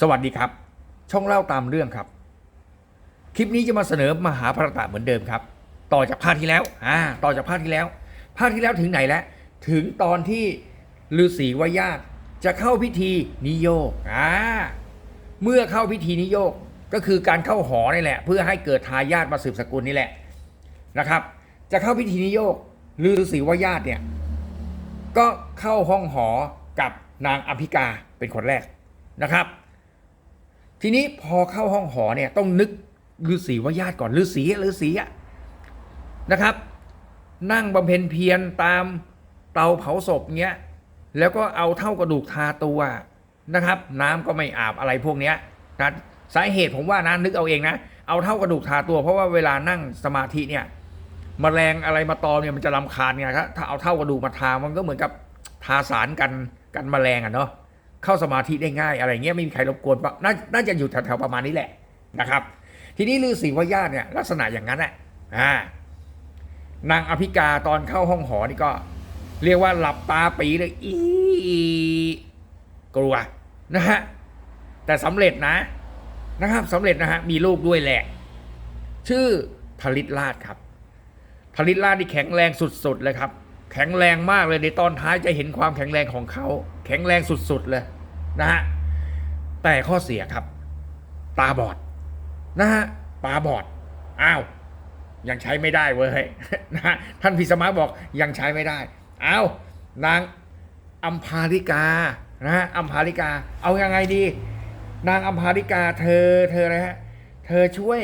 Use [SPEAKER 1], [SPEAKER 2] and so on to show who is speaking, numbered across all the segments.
[SPEAKER 1] สวัสดีครับ ช่องเล่าตามเรื่องครับ คลิปนี้จะมาเสนอมหาภารตะเหมือนเดิมครับ ต่อจากภาคที่แล้วอ่าต่อจากภาคที่แล้ว ภาคที่แล้วถึงไหนแล้ว ถึงตอนที่ฤาษีวายาตจะเข้าพิธีนิโยกอ่าเมื่อเข้าพิธีนิโยกก็คือการเข้าหอนี่แหละ เพื่อให้เกิดทายาทมาสืบสกุลนี่แหละนะครับ จะเข้าพิธีนิโยกฤาษีวายาตเนี่ยก็เข้าห้องหอกับนางอภิกาเป็นคนแรกนะครับ ทีนี้พอเข้าห้องหอเนี่ยต้องนึกฤาษีว่าญาติก่อนฤาษีฤาษีนะครับ นั่งบำเพ็ญเพียรตามเตาเผาศพเงี้ยแล้วก็เอาเท่ากระดูกทาตัวนะครับ น้ำก็ไม่อาบอะไรพวกเนี้ยนะสาเหตุผมว่านะนึกเอาเองนะเอาเท่ากระดูกทาตัว เพราะว่าเวลานั่งสมาธิเนี่ยมแมลงอะไรมาตอมเนี่ยมันจะรำคาญไงครับถ้าเอาเท่ากระดูกมาทามันก็เหมือนกับทาสารกันกันแมลงอะเนาะ เข้าสมาธิได้ง่ายอะไรเงี้ยไม่มีใครรบกวนนาน่าจะอยู่แถวๆประมาณนี้แหละนะครับ ทีนี้ฤาษีวายาตเนี่ยลักษณะอย่างนั้นแหละอ่านางอภิกาตอนเข้าห้องหอนี่ก็ เรียกว่าหลับตาปีเลยอีกลัวนะฮะแต่สำเร็จนะนะครับสำเร็จนะฮะมีลูกด้วยแหละ ชื่อทลิตราชครับทลิตราชที่แข็งแรงสุดๆเลยครับ แข็งแรงมากเลยในตอนท้ายจะเห็นความแข็งแรงของเขา แข็งแรงสุดๆเลย นะฮะแต่ข้อเสียครับ ตาบอดนะฮะตาบอดอ้าวยังใช้ไม่ได้เว้ยนะฮะท่านพิสมาบอกยังใช้ไม่ได้อ้าวนางอัมพาริกานะฮะอัมพาริกา เอายังไงดี นางอัมพาริกาเธอเธออะไรฮะเธอช่วย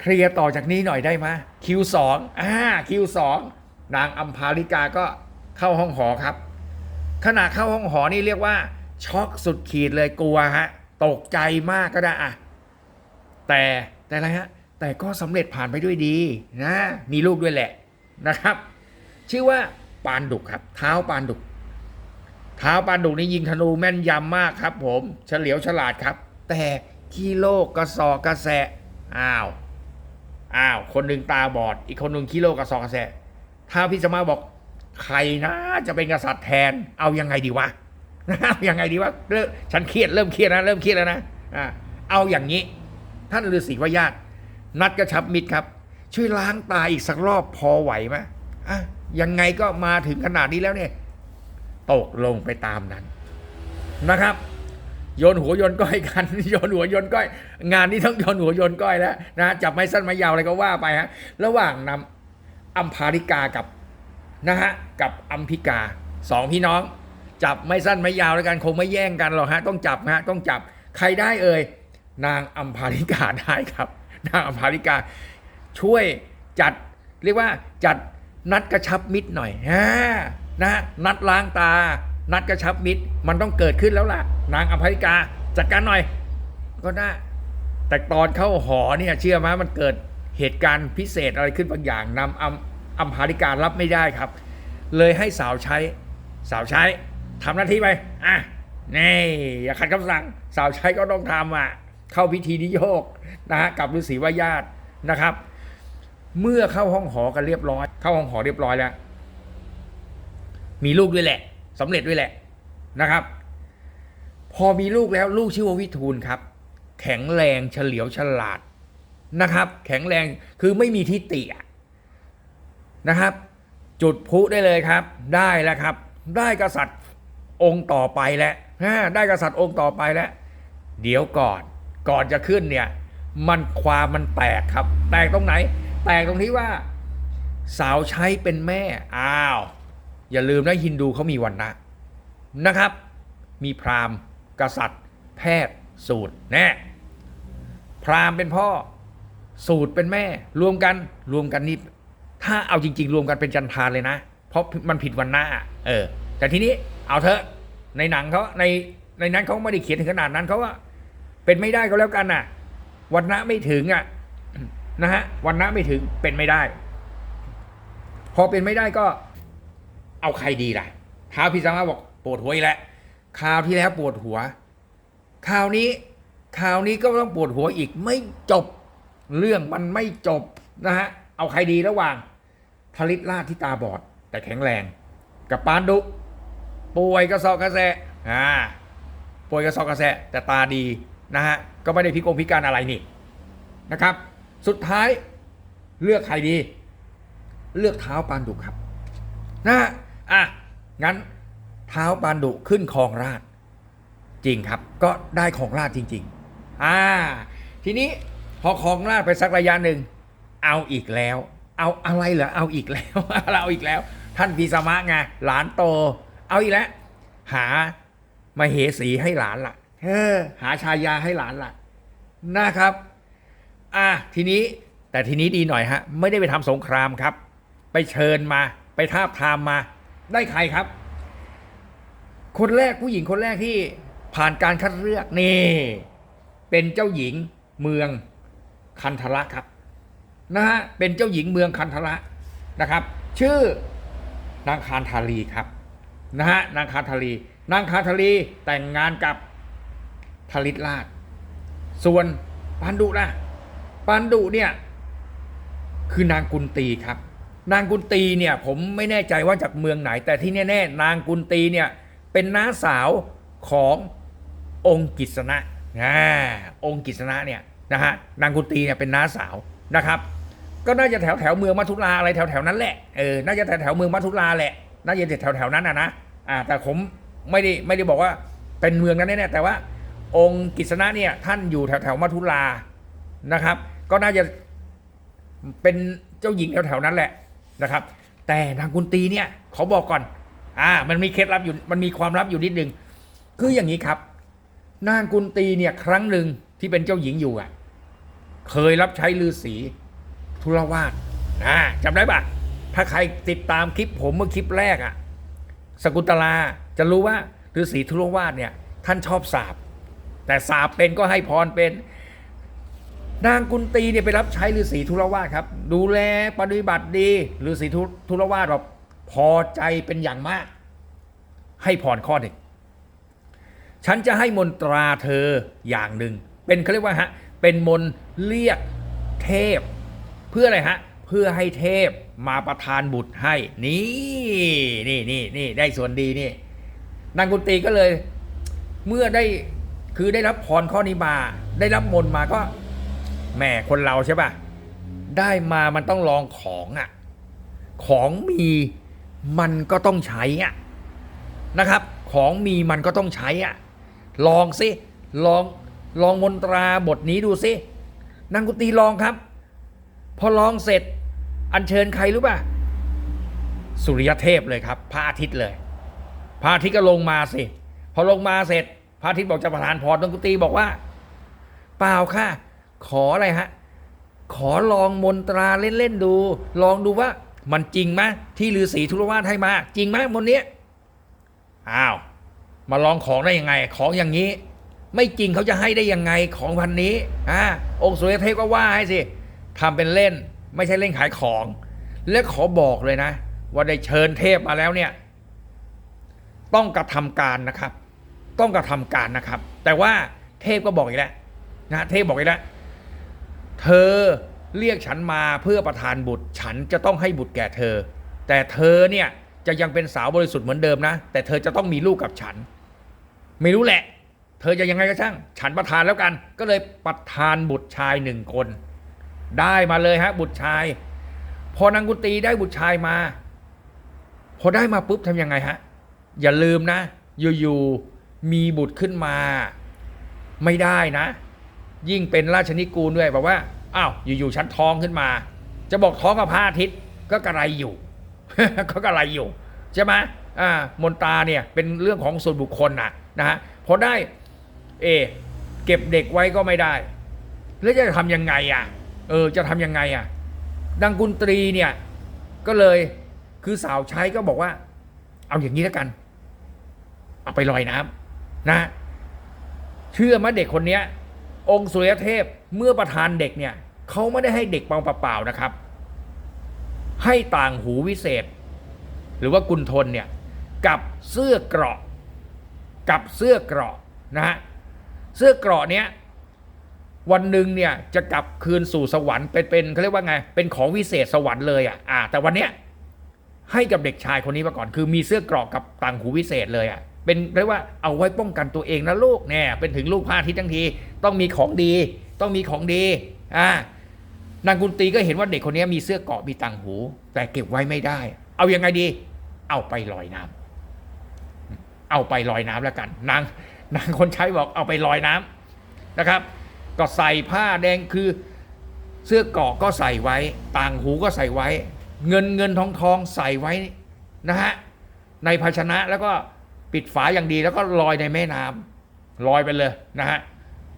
[SPEAKER 1] เคลียร์ต่อจากนี้หน่อยได้ไหมคิวสองอ่าคิวสองนางอัมพาริกาก็เข้าห้องหอครับ ขณะเข้าห้องหอนี่เรียกว่า ช็อกสุดขีดเลยกลัวฮะ ตกใจมากก็ได้อะแต่แต่อะไรฮะ แต่ก็สำเร็จผ่านไปด้วยดีนะ มีลูกด้วยแหละนะครับ ชื่อว่าปานดุกครับ เท้าปานดุก เท้าปานดุกนี่ยิงธนูแม่นยำมากครับ ผม เฉลียวฉลาดครับ แต่ขี้โลกกระสอกกระแสอ้าวอ้าวคนหนึ่งตาบอด อีกคนหนึ่งขี้โลกกระสอบกระแสถ้าพี่สมาบอกใครนะจะเป็นกษัตริย์แทนเอายังไงดีวะ ยังไงดีวะเริ่มฉันเครียดเริ่มเครียดนะเริ่มเครียดแล้วนะอ่าเอาอย่างนี้ ท่านฤาษีวายาตนัดกระชับมิตรครับ ช่วยล้างตาอีกสักรอบพอไหวไหมอะยังไงก็มาถึงขนาดนี้แล้วเนี่ยตกลงไปตามนั้นนะครับ โยนหัวโยนก้อยกันโยนหัวโยนก้อย งานนี้ต้องโยนหัวโยนก้อยแล้วนะจับไม้สั้นไม้ยาวอะไรก็ว่าไปฮะระหว่างนำอัมพาริกากับนะฮะกับอัมพิกาสองพี่น้อง จับไม่สั้นไม่ยาวแล้วกันคงไม่แย่งกันหรอกฮะต้องจับฮะต้องจับใครได้เอ่ยนางอัมพาริกาได้ครับ นางอัมพาริกาช่วยจัดเรียกว่าจัดนัดกระชับมิตรหน่อยฮะนะนัดล้างตา นัดกระชับมิตรมันต้องเกิดขึ้นแล้วล่ะ นางอัมพาริกาจัดการหน่อย ก็ได้แต่ตอนเข้าหอเนี่ยเชื่อไหมมันเกิดเหตุการณ์พิเศษอะไรขึ้นบางอย่างนำอัมอัมพาริการับไม่ได้ครับ เลยให้สาวใช้สาวใช้ ทำหน้าที่ไปอะนี่อย่าขัดคำสั่ง สาวใช้ก็ต้องทำอะ เข้าพิธีนิโยกนะฮะกับฤาษีวายาตนะครับ เมื่อเข้าห้องหอกันเรียบร้อย เข้าห้องหอเรียบร้อยแล้ว มีลูกด้วยแหละสำเร็จด้วยแหละนะครับ พอมีลูกแล้วลูกชื่อว่าวิทูลครับ แข็งแรงเฉลียวฉลาดนะครับ แข็งแรงคือไม่มีทิฏฐินะครับ จุดพุได้เลยครับ ได้แล้วครับ ได้กษัตริย์ องค์ต่อไปแล้วได้กษัตริย์องค์ต่อไปแล้ว เดี๋ยวก่อนก่อนจะขึ้นเนี่ยมันความมันแตกครับ แตกตรงไหน แตกตรงที่ว่า สาวใช้เป็นแม่อ้าว อย่าลืมนะฮินดูเขามีวันนะนะครับ มีพราหมณ์ กษัตริย์ แพทย์สูตรแน่พราหมณ์เป็นพ่อ สูตรเป็นแม่ รวมกันรวมกันนี่ถ้าเอาจริง ๆ รวมกันเป็นจันทานเลยนะ เพราะมันผิดวันหน้า เออ แต่ทีนี้ เอาเถอะในหนังเขาในในนั้นเขาไม่ได้เขียนถึงขนาดนั้นเขาว่าเป็นไม่ได้ก็แล้วกันน่ะ วันนะไม่ถึงอะนะฮะวันนะไม่ถึงเป็นไม่ได้ พอเป็นไม่ได้ก็ เอาใครดีล่ะท้าวพิสมาบอกปวดหัวอีกแล้วคราวที่แล้วปวดหัวคราวนี้คราวนี้ก็ต้องปวดหัวอีกไม่จบ เรื่องมันไม่จบนะฮะเอาใครดีระหว่างทลิตราชที่ตาบอด แต่แข็งแรง กับปานดุ ป่วยกระสอบกระแสอ่าป่วยกระสอบกระแสะแต่ตาดีนะฮะก็ไม่ได้พิกลพิการอะไรนี่นะครับ สุดท้ายเลือกใครดี เลือกเท้าปานดุครับนะฮะอะงั้นเท้าปานดุขึ้นคองราชจริงครับ ก็ได้ของราชจริง ๆ อ่า ทีนี้พอของราชไปสักระยะหนึ่งเอาอีกแล้ว เอาอะไรเหรอเอาอีกแล้วเอาอีกแล้ว ท่านพีสมะไงหลานโต เอาอีกแล้วหามาเหสีให้หลานละ่ะเออหาชายาให้หลานละ่ะ นะครับ อะทีนี้แต่ทีนี้ดีหน่อยฮะ ไม่ได้ไปทำสงครามครับ ไปเชิญมา ไปทาบทามมา ได้ใครครับ คนแรกผู้หญิงคนแรกที่ผ่านการคัดเลือกนี่ เป็นเจ้าหญิงเมืองคันธระครับนะฮะเป็นเจ้าหญิงเมืองคันธระนะครับ ชื่อนางคานธารีครับ นะฮะนางคานธารีนางคานธารีแต่งงานกับทลิตราช ส่วนปันดุนะปันดุเนี่ยคือนางกุนตีครับ นางกุนตีเนี่ยผมไม่แน่ใจว่าจากเมืองไหน แต่ที่แน่ๆนางกุนตีเนี่ยเป็นน้าสาวขององค์กิษณะอ่าองค์กิษณะเนี่ยนะฮะนางกุนตีเนี่ยเป็นน้าสาวนะครับ ก็น่าจะแถวแถวเมืองมัทุราอะไรแถวแถวนั้นแหละเออน่าจะแถวแถวเมืองมัทุราแหละน่าจะแถวแถวนั้นนะนะ อ่าแต่ผมไม่ได้ไม่ได้บอกว่าเป็นเมืองนั้นแน่แต่ว่า องค์กิษณะเนี่ยท่านอยู่แถวแถวมัทุรานะครับ ก็น่าจะเป็นเจ้าหญิงแถวๆนั้นแหละนะครับ แต่นางกุนตีเนี่ยขอบอกก่อนอ่ามันมีเคล็ดลับอยู่มันมีความลับอยู่นิดนึงคืออย่างนี้ครับ นางกุนตีเนี่ยครั้งหนึ่งที่เป็นเจ้าหญิงอยู่อะ เคยรับใช้ฤาษีทุรวาสอ่าจำได้ปะถ้าใครติดตามคลิปผมเมื่อคลิปแรกอะ สกุลตลาจะรู้ว่าฤาษีทุรวาสเนี่ยท่านชอบสาบแต่สาบเป็นก็ให้พรเป็นนางกุนตีเนี่ยไปรับใช้ฤาษีทุรวาสครับ ดูแลปฏิบัติดีฤาษีทุรวาสแบบพอใจเป็นอย่างมาก ให้พรข้อหนึ่งฉันจะให้มนตราเธออย่างหนึ่งเป็นเขาเรียกว่าฮะเป็นมนเรียกเทพ เพื่ออะไรฮะ เพื่อให้เทพมาประทานบุตรให้ นี่นี่นี่นี่ได้ส่วนดีนี่นางกุนตีก็เลย เมื่อได้คือได้รับพรข้อนี้มา ได้รับมนมาก็แหมคนเราใช่ป่ะได้มามันต้องลองของอะ ของมีมันก็ต้องใช้อะนะครับ ของมีมันก็ต้องใช้อะ ลองสิลองลองมนตราบทนี้ดูสินางกุตีลองครับ พอลองเสร็จอัญเชิญใครรู้ป่ะ สุริยเทพเลยครับ พระอาทิตย์เลย พระอาทิตย์ก็ลงมาสิ พอลงมาเสร็จ พระอาทิตย์บอกจะประทานพรนางกุตีบอกว่า เปล่าค่ะ ขออะไรฮะ ขอลองมนตราเล่นๆดู ลองดูว่ามันจริงไหมที่ฤาษีทุรวาสให้มา จริงไหมมนเนี้ยอ้าว มาลองของได้ยังไง ของอย่างนี้ ไม่จริงเขาจะให้ได้ยังไงของพันนี้อ่าองค์สุริยเทพก็ว่าให้สิ ทำเป็นเล่น ไม่ใช่เล่นขายของ และขอบอกเลยนะ ว่าได้เชิญเทพมาแล้วเนี่ย ต้องกระทำการนะครับ ต้องกระทำการนะครับ แต่ว่าเทพก็บอกอีกแล้วนะเทพบอกอีกแล้วเธอเรียกฉันมาเพื่อประทานบุตร ฉันจะต้องให้บุตรแก่เธอ แต่เธอเนี่ยจะยังเป็นสาวบริสุทธิ์เหมือนเดิมนะ แต่เธอจะต้องมีลูกกับฉัน ไม่รู้แหละ เธอจะยังไงก็ช่าง ฉันประทานแล้วกัน ก็เลยประทานบุตรชายหนึ่งคน ได้มาเลยฮะ บุตรชาย พอนางกุตีได้บุตรชายมา พอได้มาปุ๊บทำยังไงฮะ อย่าลืมนะ อยู่ๆมีบุตรขึ้นมา ไม่ได้นะ ยิ่งเป็นราชนิกูลด้วยบอกว่าอ้าวอยู่ๆฉันท้องขึ้นมา จะบอกท้องกับพระอาทิตย์ก็กระไรอยู่ก็กระไรอยู่ใช่ไหมอ่ามนตาเนี่ยเป็นเรื่องของส่วนบุคคลนะนะฮะพอได้ เอ เก็บเด็กไว้ก็ไม่ได้ แล้วจะทำยังไงอะ เออจะทำยังไงอะ ดังกุนตรีเนี่ย ก็เลยคือสาวใช้ก็บอกว่า เอาอย่างนี้แล้วกัน เอาไปลอยน้ำนะ เชื่อไหมเด็กคนเนี้ย องค์สุริยเทพเมื่อประทานเด็กเนี่ยเขาไม่ได้ให้เด็กเปล่าๆนะครับ ให้ต่างหูวิเศษ หรือว่ากุณทนเนี่ยกับเสื้อเกราะ กับเสื้อเกราะนะฮะเสื้อเกราะเนี้ย วันหนึ่งเนี่ยจะกลับคืนสู่สวรรค์เป็นเป็นเขาเรียกว่าไง เป็นของวิเศษสวรรค์เลยอะอ่า แต่วันเนี้ยให้กับเด็กชายคนนี้มาก่อน คือมีเสื้อกราะกับต่างหูวิเศษเลยอะเป็นเรียกว่าเอาไว้ป้องกันตัวเองนะลูกเนี่ยเป็นถึงลูกพระอาทิตย์ทั้งทีต้องมีของดี ต้องมีของดีอ่านางกุนตีก็เห็นว่าเด็กคนนี้มีเสื้อเกาะมีต่างหู แต่เก็บไว้ไม่ได้ เอาอยังไงดี เอาไปลอยน้ำเอาไปลอยน้ำแล้วกัน นางนางคนใช้บอกเอาไปลอยน้ำนะครับ ก็ใส่ผ้าแดงคือเสื้อเกาะก็ใส่ไว้ ต่างหูก็ใส่ไว้ เงินเงินทองทองใส่ไว้นะฮะในภาชนะแล้วก็ปิดฝาอย่างดีแล้วก็ลอยในแม่น้ำลอยไปเลยนะฮะ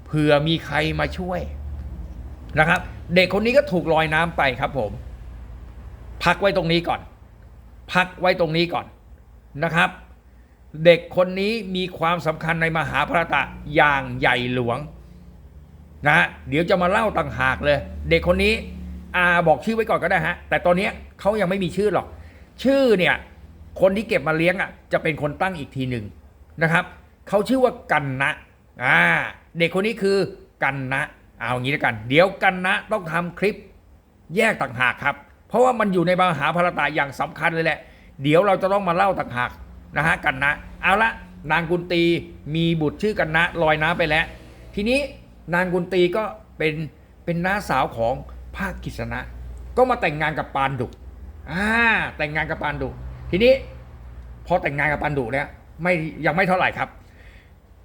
[SPEAKER 1] เผื่อมีใครมาช่วยนะครับ เด็กคนนี้ก็ถูกลอยน้ำไปครับผม พักไว้ตรงนี้ก่อน พักไว้ตรงนี้ก่อนนะครับ เด็กคนนี้มีความสำคัญในมหาภารตะอย่างใหญ่หลวง นะเดี๋ยวจะมาเล่าต่างหากเลย เด็กคนนี้อาบอกชื่อไว้ก่อนก็ได้ฮะ แต่ตอนนี้เขายังไม่มีชื่อหรอก ชื่อเนี่ย คนที่เก็บมาเลี้ยงอะ จะเป็นคนตั้งอีกทีหนึ่งนะครับเขาชื่อว่ากันนะอ่าเด็กคนนี้คือกันนะ เอางี้แล้วกัน เดี๋ยวกันนะต้องทำคลิปแยกต่างหากครับ เพราะว่ามันอยู่ในมหาภารตะอย่างสำคัญเลยแหละ เดี๋ยวเราจะต้องมาเล่าต่างหากนะฮะกันนะ เอาละนางกุนตีมีบุตรชื่อกันนะลอยน้ำไปแล้ว ทีนี้ นางกุนตีก็เป็นเป็นน้าสาวของภาคกิษณะ ก็มาแต่งงานกับปานดุอ่าแต่งงานกับปานดุ ทีนี้พอแต่งงานกับปานดุเนี่ยไม่ยังไม่เท่าไหร่ครับ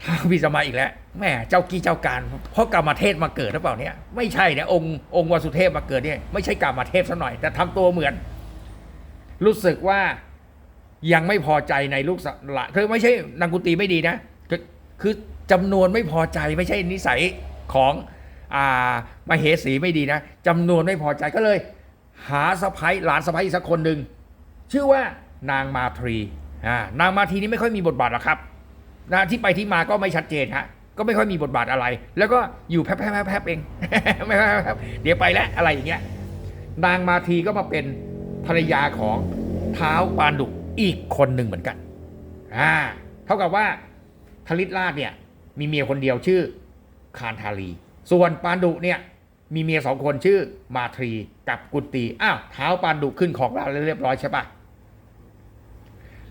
[SPEAKER 1] ทางพิสมาอีกแล้วแม่เจ้ากี้เจ้าการเพราะกรรมเทพมาเกิดหรือเปล่าเนี่ยไม่ใช่เนี่ยองค์องค์วสุเทพมาเกิดเนี่ยไม่ใช่กรรมเทพซะหน่อย แต่ทำตัวเหมือน รู้สึกว่ายังไม่พอใจในลูกสละคือไม่ใช่นางกุตีไม่ดีนะคือคือจำนวนไม่พอใจไม่ใช่นิสัย ของอ่ามาเหสีไม่ดีนะจำนวนไม่พอใจก็เลย หาสะพ้ยหลานสะพ้ยอีกสักคนหนึ่งชื่อว่านางมาทรีอ่านางมาทรีนี่ไม่ค่อยมีบทบาทหรอกครับนะที่ไปที่มาก็ไม่ชัดเจนฮะก็ไม่ค่อยมีบทบาทอะไร แล้วก็อยู่แป๊บๆแป๊บเองไม่ค่อยแป๊บเดี๋ยวไปแล้วอะไรอย่างเงี้ยนางมาทีก็มาเป็นภรรยาของเท้าวปานดุอีกคนหนึ่งเหมือนกันอ่าเท่ากับว่าทลิตราชเนี่ยมีเมียคนเดียวชื่อ คานทาลีส่วนปานดุเนี่ยมีเมียสองคนชื่อมาทรีกับกุตตีอ้าวเท้าปานดุขึ้นของเราเรียบร้อยใช่ปะ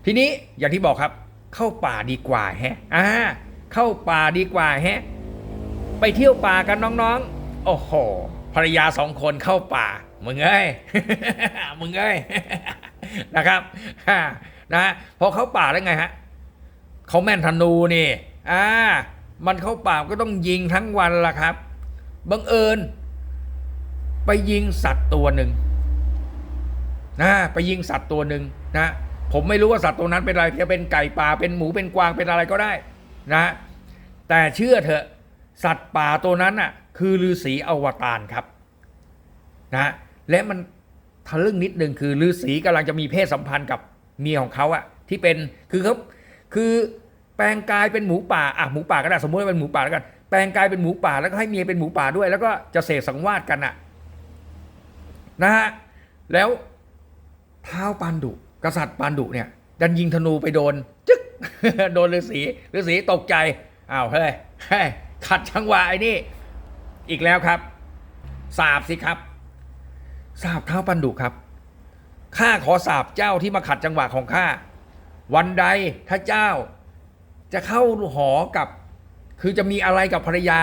[SPEAKER 1] ทีนี้อย่างที่บอกครับ เข้าป่าดีกว่าแฮะอ่าเข้าป่าดีกว่าแฮะไปเที่ยวป่ากันน้องๆ โอ้โหภรรยาสองคนเข้าป่ามึงเอ้ยมึงเอ้ยนะครับนะพอเข้าป่าแล้วไงฮะเขาแม่นธนูนี่อ่า มันเข้าป่าก็ต้องยิงทั้งวันล่ะครับบังเอิญ ไปยิงสัตว์ตัวหนึ่งนะไปยิงสัตว์ตัวหนึ่งนะผมไม่รู้ว่าสัตว์ตัวนั้นเป็นอะไรจะเป็นไก่ป่าเป็นหมูเป็นกวางเป็นอะไรก็ได้นะแต่เชื่อเถอะสัตว์ป่าตัวนั้นน่ะคือฤาษีอวตารครับนะและมันทะลึ่งนิดนึงคือฤาษีกำลังจะมีเพศสัมพันธ์กับเมียของเขาอะที่เป็นคือเขาคือ ปลงกายเป็นหมูป่าอะหมูป่าก็ได้สมมติว่าเป็นหมูป่าแล้วกัน แปลงกายเป็นหมูป่าแล้วก็ให้เมียเป็นหมูป่าด้วย แล้วก็จะเสกสังวาสกันอะนะฮะแล้วเท้าปานดุ กษัตริย์ปานดุเนี่ย ดันยิงธนูไปโดน จึ๊กโดนฤาษีฤาษีตกใจอ้าวเฮ้ยเฮ้ยขัดจังหวะไอ้นี่ อีกแล้วครับสาบสิครับสาบเท้าปันดุครับข้าขอสาบเจ้าที่มาขัดจังหวะของข้าวันใดถ้าเจ้า จะเข้าหอกับ คือจะมีอะไรกับภรรยา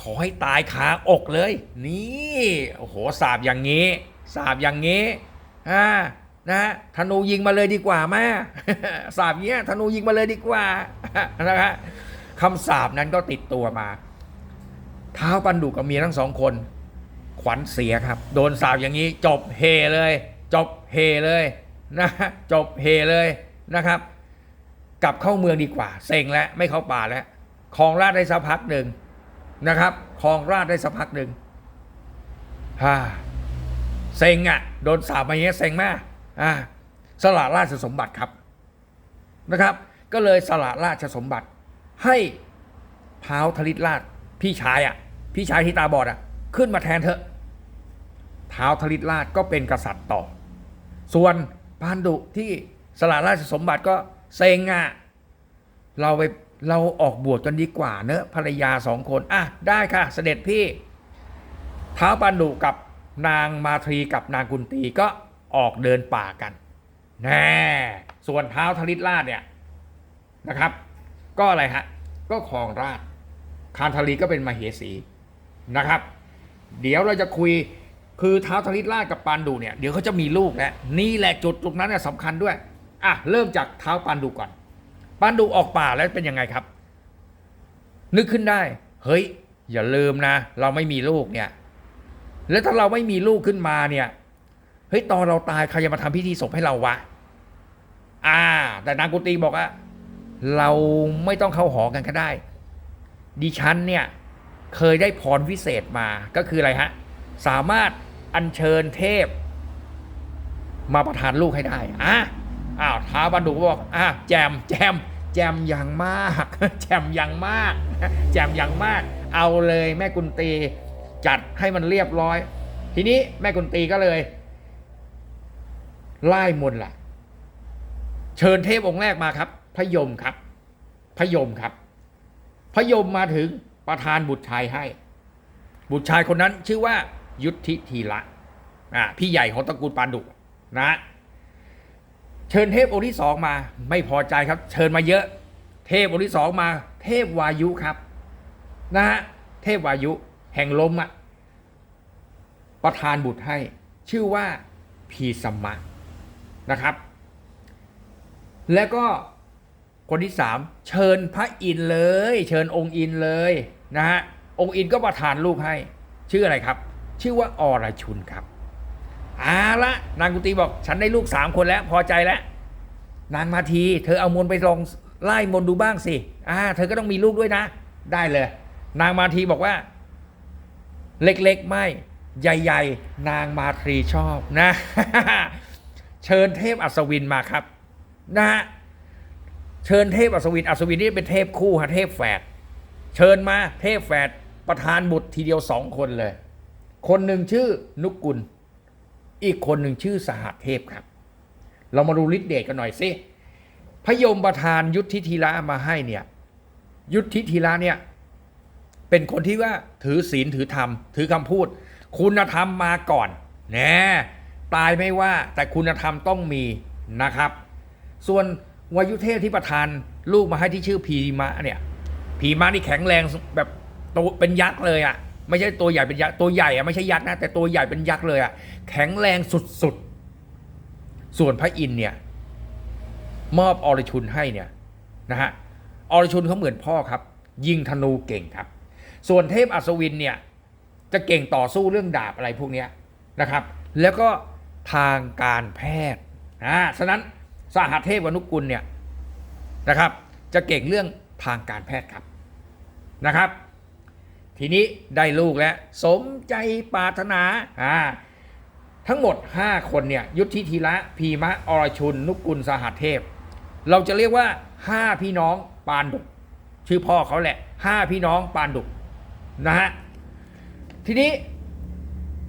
[SPEAKER 1] ขอให้ตายขาอกเลย นี่โอ้โหสาบอย่างนี้สาบอย่างนี้อ่านะธนูยิงมาเลยดีกว่าแม่สาบเงี้ยธนูยิงมาเลยดีกว่านะฮะคำสาบนั้นก็ติดตัวมาเท้าปันดุกับเมียทั้งสองคน ขวัญเสียครับ โดนสาบอย่างนี้ จบเฮเลย จบเฮเลยนะจบเฮเลยนะครับ กลับเข้าเมืองดีกว่า เซ็งแล้วไม่เข้าป่าแล้วคลองราชได้สักพักหนึ่งนะครับคลองราชได้สักพักหนึ่งฮ่าเซ็งอะโดนสาบมาอย่างเงี้ยเซ็งมากอ่าสละราชสมบัติครับนะครับ ก็เลยสละราชสมบัติ ให้เท้าวทลิตราชพี่ชายอะ พี่ชายที่ตาบอดอะ ขึ้นมาแทนเถอะท้าวทลิตราชก็เป็นกษัตริย์ต่อ ส่วนปานดุที่สละราชสมบัติก็ เซ็งอะ เราไปเราออกบวชกันดีกว่าเนอะภรรยาสองคน อะ ได้ค่ะ เสด็จพี่ท้าวปานดุกับนางมาทรีกับนางกุนตีก็ออกเดินป่ากันแน่ส่วนเท้าทลิตราชเนี่ยนะครับ ก็อะไรฮะ ก็ครองราชคานธลีก็เป็นมเหสีนะครับ เดี๋ยวเราจะคุยคือเท้าวธลิตราชกับปานดูเนี่ยเดี๋ยวเขาจะมีลูกแล้วนี่แหละจุดตรงนั้นน่ะสำคัญด้วย อะเริ่มจากเท้าปานดูก่อนปานดูออกป่าแล้วเป็นยังไงครับ นึกขึ้นได้ เฮ้ย อย่าลืมนะ เราไม่มีลูกเนี่ย แล้วถ้าเราไม่มีลูกขึ้นมาเนี่ยเฮ้ยตอนเราตายใครจะมาทำพิธีศพให้เราวะอ่า แต่นางกุตีบอกว่าเราไม่ต้องเข้าหอกันก็ได้ ดิฉันเนี่ยเคยได้พรวิเศษมาก็คืออะไรฮะ สามารถอัญเชิญเทพ มาประทานลูกให้ได้อะ อ้าวท้าบันดุก็บอกอะแจมแจมแจมอย่างมาก แจมอย่างมาก แจมอย่างมาก เอาเลยแม่กุนตีจัดให้มันเรียบร้อย ทีนี้แม่กุนตีก็เลย ไล่มนล่ะ เชิญเทพองค์แรกมาครับพยมครับพยมครับพยมมาถึงประธานบุตรชายให้ บุตรชายคนนั้นชื่อว่ายุทธิธีระอ่า พี่ใหญ่ของตระกูลปานดุ นะ เชิญเทพองค์ที่สองมา ไม่พอใจครับ เชิญมาเยอะ เทพองค์ที่สองมา เทพวายุครับ นะฮะเทพวายุแห่งลมอะประธานบุตรให้ ชื่อว่าพีสมะนะครับ แล้วก็คนที่สามเชิญพระอินเลย เชิญองค์อินเลยนะฮะองค์อินก็ประทานลูกให้ ชื่ออะไรครับ ชื่อว่าอรชุนครับ อาละนางกุฏิบอก ฉันได้ลูกสามคนแล้ว พอใจแล้ว นางมาที เธอเอามนไปลองไล่มนดูบ้างสิอ่าเธอก็ต้องมีลูกด้วยนะ ได้เลย นางมาทีบอกว่า เล็กๆ ไม่ ใหญ่ ๆ นางมาทีชอบนะ เชิญเทพอัศวินมาครับ นะฮะเชิญเทพอัศวินอัศวินนี่เป็นเทพคู่ฮะเทพแฝดเชิญมาเทพแฝดประธานบุตรทีเดียวสองคนเลย คนหนึ่งชื่อนุกกุล อีกคนหนึ่งชื่อสหเทพครับ เรามาดูฤทธิเดชกันหน่อยสิพยมประธานยุทธิธีระมาให้เนี่ย ยุทธิธีระเนี่ย เป็นคนที่ว่าถือศีลถือธรรม ถือคำพูด คุณธรรมมาก่อนแน่ตายไม่ว่าแต่คุณธรรมต้องมีนะครับ ส่วนวายุเทพที่ประทานลูกมาให้ที่ชื่อพีมะเนี่ย พีมะนี่แข็งแรงแบบตัวเป็นยักษ์เลยอะ่ะ ไม่ใช่ตัวใหญ่เป็นยักษ์ตัวใหญ่อะไม่ใช่ยักษ์นะแต่ตัวใหญ่เป็นยักษ์เลยอะ่ะ แข็งแรงสุดๆ ส่วนพระอินเนี่ยมอบอรชุนให้เนี่ยนะฮะอรชุนเขาเหมือนพ่อครับ ยิงธนูเก่งครับ ส่วนเทพอัศวินเนี่ยจะเก่งต่อสู้เรื่องดาบอะไรพวกเนี้ยนะครับ แล้วก็ทางการแพทย์อ่าฉะนั้นสหเทพวนุกุลเนี่ยนะครับ จะเก่งเรื่องทางการแพทย์ครับนะครับ ทีนี้ได้ลูกแล้ว สมใจปรารถนาอ่า ทั้งหมด 5 คนเนี่ยยุทธิธีระพีมะอรชุน นุกุลสหัสเทพ เราจะเรียกว่า 5 พี่น้องปานดุกชื่อพ่อเขาแหละ 5 พี่น้องปานดุกนะฮะทีนี้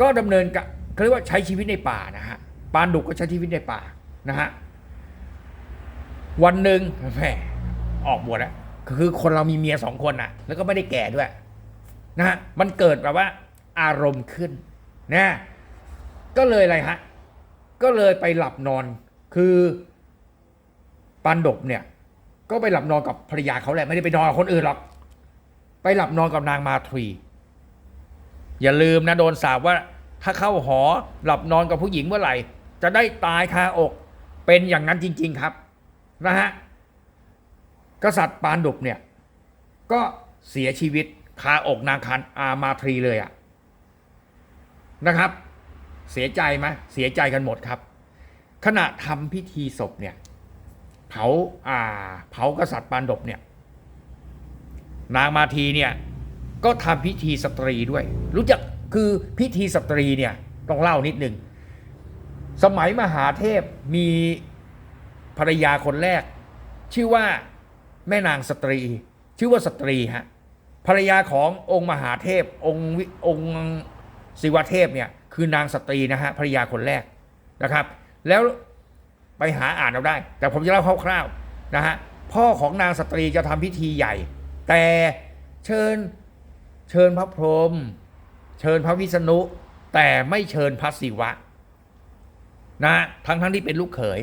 [SPEAKER 1] ก็ดำเนินกับเขาเรียกว่าใช้ชีวิตในป่านะฮะปานดุกก็ใช้ชีวิตในป่านะฮะวันหนึ่งแหมออกบวชแล้วคือคนเรามีเมียสองคนน่ะแล้วก็ไม่ได้แก่ด้วยนะฮะมันเกิดแบบว่าอารมณ์ขึ้นนะ ก็เลยอะไรฮะ ก็เลยไปหลับนอนคือปานดกเนี่ย ก็ไปหลับนอนกับภรรยาเขาแหละไม่ได้ไปนอนกับคนอื่นหรอกไปหลับนอนกับนางมาทรี อย่าลืมนะโดนสาบว่า ถ้าเข้าหอหลับนอนกับผู้หญิงเมื่อไหร่ จะได้ตายคาอก เป็นอย่างนั้นจริง ๆครับนะฮะกษัตริย์ปานดุกเนี่ย ก็เสียชีวิตคาอกนางคันอามาทรีเลยอะนะครับ เสียใจไหมเสียใจกันหมดครับ ขณะทำพิธีศพเนี่ยเผาอ่าเผากษัตริย์ปานดบเนี่ยนางมาทีเนี่ยก็ทำพิธีสตรีด้วย รู้จักคือพิธีสตรีเนี่ยต้องเล่านิดหนึ่งสมัยมหาเทพมีภรรยาคนแรก ชื่อว่าแม่นางสตรี ชื่อว่าสตรีฮะภรรยาขององค์มหาเทพองค์องค์ศิวเทพเนี่ย คือนางสตรีนะฮะภรรยาคนแรกนะครับ แล้วไปหาอ่านเอาได้ แต่ผมจะเล่าคร่าวๆนะฮะพ่อของนางสตรีจะทำพิธีใหญ่ แต่เชิญเชิญพระพรหมเชิญพระวิษณุ แต่ไม่เชิญพระศิวะนะทั้งทั้งที่เป็นลูกเขย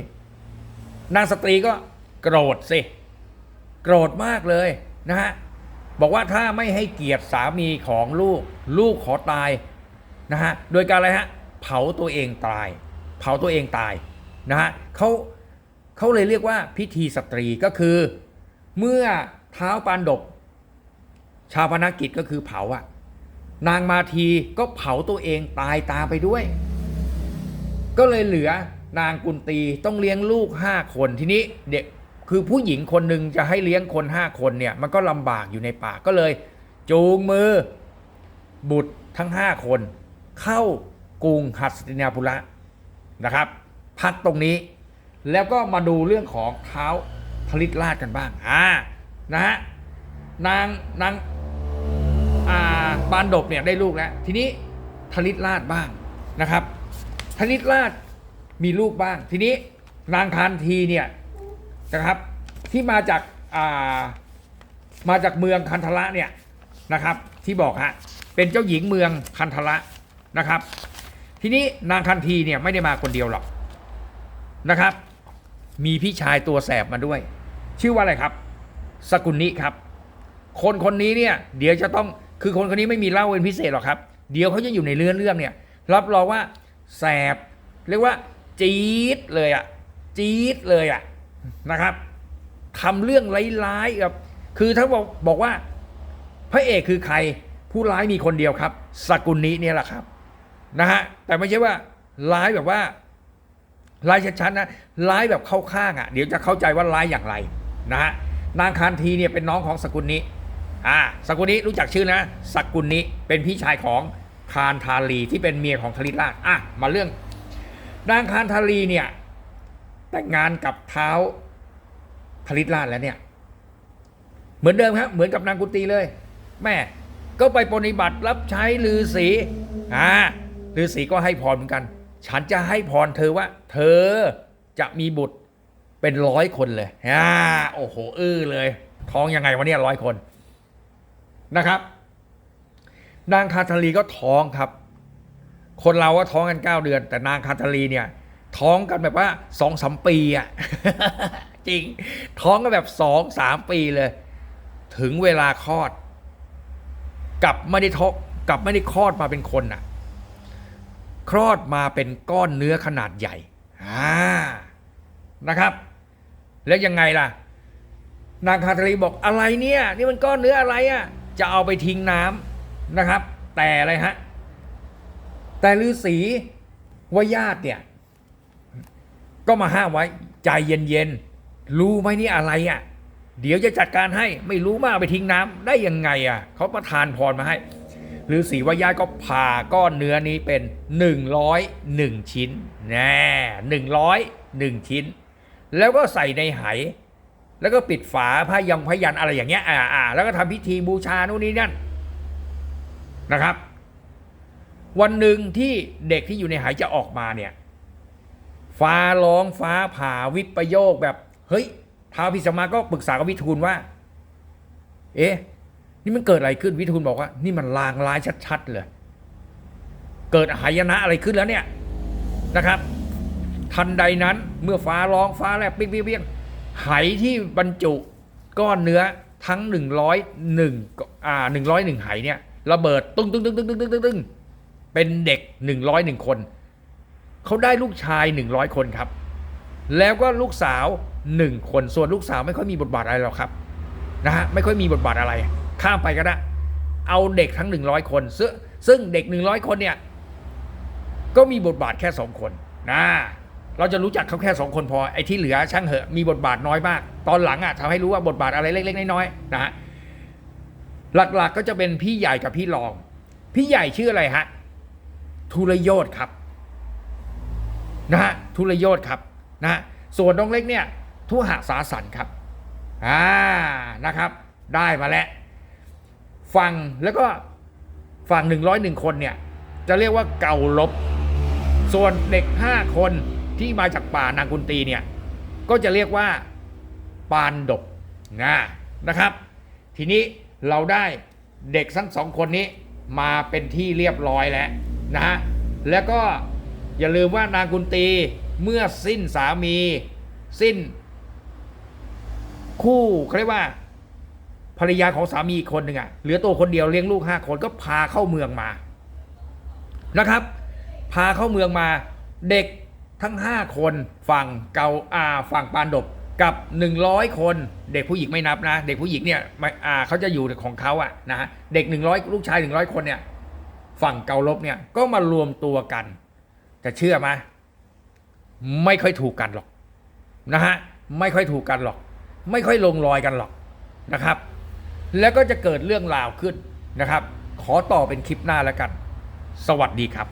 [SPEAKER 1] นางสตรีก็โกรธสิโกรธมากเลยนะฮะบอกว่าถ้าไม่ให้เกียรติสามีของลูก ลูกขอตาย นะฮะโดยการอะไรฮะเผาตัวเองตาย เผาตัวเองตายนะฮะเขาเขาเลยเรียกว่าพิธีสตรีก็คือ เมื่อเท้าปานดบ ชาปนกิจก็คือเผาอะนางมาทีก็เผาตัวเองตายตามไปด้วย ก็เลยเหลือนางกุนตีต้องเลี้ยงลูกห้าคนทีนี้เด็กคือผู้หญิงคนหนึ่งจะให้เลี้ยงคนห้าคนเนี่ยมันก็ลำบากอยู่ในป่าก็เลย จูงมือ บุตรทั้งห้าคน เข้ากรุงหัสตินาปุระนะครับ พักตรงนี้ แล้วก็มาดูเรื่องของเท้าผลิตราชกันบ้างอ่านะฮะนางนางอ่าบานดบเนี่ยได้ลูกแล้ว ทีนี้ธลิตราชบ้างนะครับธลิตราชมีลูกบ้าง ทีนี้นางคานทีเนี่ยนะครับที่มาจากอ่ามาจากเมืองคันธละเนี่ยนะครับที่บอกฮะเป็นเจ้าหญิงเมืองคันธละ นะครับ ทีนี้นางคันทีเนี่ยไม่ได้มาคนเดียวหรอกนะครับ มีพี่ชายตัวแสบมาด้วย ชื่อว่าอะไรครับ สกุลนิครับ คนคนนี้เนี่ย เดี๋ยวจะต้องคือคนคนนี้ไม่มีเล่าเป็นพิเศษหรอกครับ เดี๋ยวเขาจะอยู่ในเรื่องเรื่องเนี่ย รับรองว่าแสบ เรียกว่า จี๊ดเลยอะจี๊ดเลยอะนะครับทำเรื่องร้ายๆกับคือถ้าบอกบอกว่า พระเอกคือใคร ผู้ร้ายมีคนเดียวครับสกุลนี้เนี่ยแหละครับ นะฮะแต่ไม่ใช่ว่าร้ายแบบว่าร้ายชัดๆนะร้ายแบบเข้าข้างอะ่ะ เดี๋ยวจะเข้าใจว่าร้ายอย่างไรนะฮะนางคานทีเนี่ยเป็นน้องของสกุลนี้อ่าสกุลนี้รู้จักชื่อนะสกุลนี้เป็นพี่ชายของคานทาลีที่เป็นเมียของทลิตราชอะมาเรื่อง นางคานทาลีเนี่ยแต่งงานกับเท้าทลิตราชแล้วเนี่ย เหมือนเดิมครับเหมือนกับนางกุตีเลย แม่ก็ไปปฏิบัติรับใช้ฤาษีอ่า ฤาษีก็ให้พรเหมือนกัน ฉันจะให้พรเธอว่า เธอจะมีบุตรเป็นร้อยคนเลยอ่าโอ้โหอื้อเลย ท้องยังไงวะเนี่ยร้อยคนนะครับ นางคาทาลีก็ท้องครับ คนเราว่าท้องกันเก้าเดือน แต่นางคาทาลีเนี่ย ท้องกันแบบว่าสองสามปีอะจริง ท้องกันแบบสองสามปีเลย ถึงเวลาคลอด กลับไม่ได้ท้องกลับไม่ได้คลอดมาเป็นคนน่ะ คลอดมาเป็นก้อนเนื้อขนาดใหญ่อ่านะครับ แล้วยังไงล่ะ นางคาทาลีบอกอะไรเนี่ย นี่มันก้อนเนื้ออะไรอะ่ะจะเอาไปทิ้งน้ำนะครับ แต่อะไรฮะแต่ฤาษีว่าญาติเนี่ย ก็มาห้ามไว้ ใจเย็นๆ รู้ไหมนี่อะไรอะ่ะ เดี๋ยวจะจัดการให้ ไม่รู้มาเอาไปทิ้งน้ำได้ยังไงอะ่ะเขาประทานพรมาให้ ฤาษีว่าญาติก็ผ่าก้อนเนื้อนี้เป็น 101 ชิ้นแน่101ชิ้น แล้วก็ใส่ในไหแล้วก็ปิดฝาพายังพยันอะไรอย่างเงี้ย อ่าอ่าแล้วก็ทำพิธีบูชานู่นนี่นั่นนะครับ วันหนึ่งที่เด็กที่อยู่ในหายจะออกมาเนี่ย ฟ้าร้องฟ้าผ่าวิปโยคแบบ เฮ้ยท้าวพิสมาก็ปรึกษากับวิทูลว่า เอ๊ะ นี่มันเกิดอะไรขึ้นวิทูลบอกว่า นี่มันลางร้ายชัดๆเลยเกิดหายนะอะไรขึ้นแล้วเนี่ยนะครับ ทันใดนั้นเมื่อฟ้าร้องฟ้าแลบเปี้ยงเปี้ยงเปี้ยงไหที่บรรจุก้อนเนื้อทั้ง101อ่า101ไหเนี่ยระเบิดตึ้งตึ้งตึ้งตึ้งตึ้งตึ้งตึ้งเป็นเด็ก101คนเขาได้ลูกชาย100คนครับ แล้วก็ลูกสาว1คนส่วนลูกสาวไม่ค่อยมีบทบาทอะไรหรอกครับนะฮะไม่ค่อยมีบทบาทอะไร ข้ามไปก็ได้เอาเด็กทั้ง 100 คนซึ่งซึ่งเด็ก 100 คนเนี่ยก็มีบทบาทแค่สองคนนะเราจะรู้จักเขาแค่สองคนพอไอ้ที่เหลือช่างเหอะมีบทบาทน้อยมาก ตอนหลังอะทำให้รู้ว่าบทบาทอะไรเล็ก ๆ น้อยๆนะฮะหลักๆก็จะเป็นพี่ใหญ่กับพี่รอง พี่ใหญ่ชื่ออะไรฮะทุรโยธครับนะฮะทุรโยธครับนะฮะส่วนน้องเล็กเนี่ยทุหสาสันครับอ่านะครับ ได้มาแล้ว ฝั่งแล้วก็ฝั่งหนึ่งร้อยหนึ่งคนเนี่ย จะเรียกว่าเก่าลบ ส่วนเด็กห้าคนที่มาจากป่านางกุนตีเนี่ย ก็จะเรียกว่าปานดบนะนะครับ ทีนี้เราได้เด็กทั้งสองคนนี้มาเป็นที่เรียบร้อยแล้วนะฮะแล้วก็อย่าลืมว่านางกุนตีเมื่อสิ้นสามี สิ้น คู่เขาเรียกว่า ภรรยาของสามีอีกคนหนึ่งอะเหลือตัวคนเดียวเลี้ยงลูกห้าคนก็พาเข้าเมืองมานะครับ พาเข้าเมืองมาเด็กทั้งห้าคนฝั่งเกาอาฝั่งปานดบกับหนึ่งร้อยคนเด็กผู้หญิงไม่นับนะ เด็กผู้หญิงเนี่ยไม่อ่าเขาจะอยู่ของเขาอะนะฮะเด็กหนึ่งร้อยลูกชายหนึ่งร้อยคนเนี่ยฝั่งเกาลบเนี่ยก็มารวมตัวกัน จะเชื่อไหมไม่ค่อยถูกกันหรอกนะฮะไม่ค่อยถูกกันหรอก ไม่ค่อยลงรอยกันหรอกนะครับ แล้วก็จะเกิดเรื่องราวขึ้นนะครับ ขอต่อเป็นคลิปหน้าแล้วกัน สวัสดีครับ